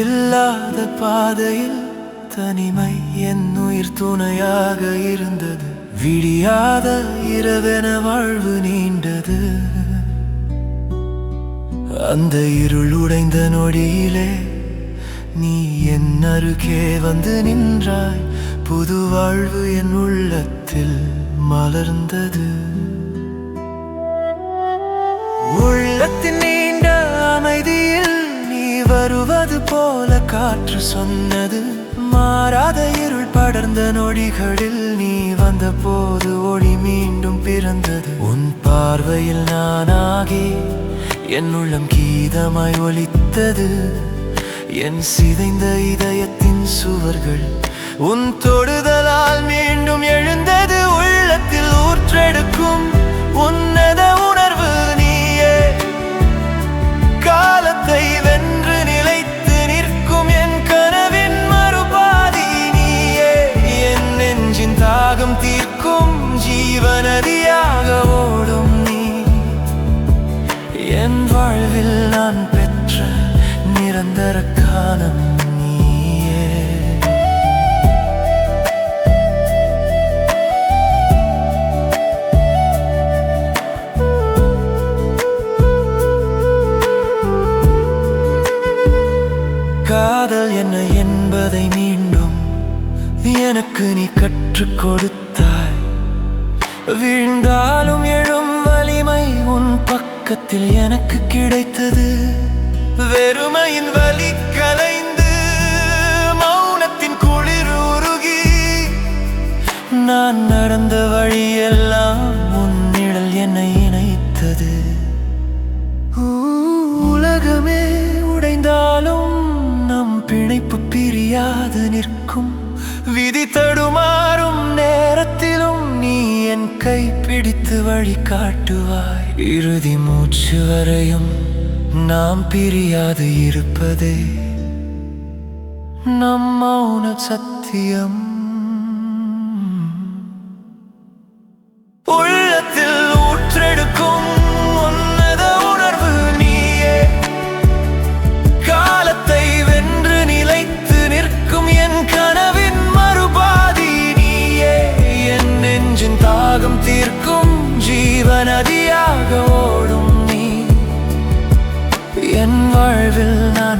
இல்லாத பாதையில் தனிமை என் உயிர் துணையாக இருந்தது. விடியாத இரவென வாழ்வு நீண்டது. அந்த இருள் உடைந்த நொடியிலே நீ என் அருகே வந்து நின்றாய். புது வாழ்வு என் உள்ளத்தில் மலர்ந்தது. உள்ளத்தின் வருவது போல காற்று சொன்னது. மாறாத இருள் படர்ந்த நொடிகளில் நீ வந்த போது ஒளி மீண்டும் பிறந்தது. உன் பார்வையில் நானாகி என் உள்ளம் கீதமாய் ஒலித்தது. என் சிதைந்த இதயத்தின் சுவர்கள் உன் தொடுதலால் மீண்டும் எழுந்தது. உள்ளத்தில் ஊற்றெடுக்கும் உன் என் வாழ்வில் நான் பெற்ற நிரந்தர காலம் காதல் என்ன என்பதை மீண்டும் எனக்கு நீ கற்றுக் கொடுத்தாய். வீழ்ந்தாலும் எழும் உறக்கத்தில் எனக்கு கிடைத்தது வெறுமையின் வலி கலைந்து மௌனத்தின் குளிர் உருகி. நான் நடந்த வழியெல்லாம் உன் நிழல் என்னை இணைத்தது. உலகமே உடைந்தாலும் நம் பிணைப்பு பிரியாது நிற்கும். விதி தடுமாறும் நேரத்திலும் கை பிடித்து வழி காட்டுவாய். இறுதி மூச்சு வரையும் நாம் பிரியாது இருப்பதே. நம் மௌன சத்தியம். தாகம் தீர்க்கும் ஜீவநதியாக ஓடும் நீ. என் வாழ்வில் நான்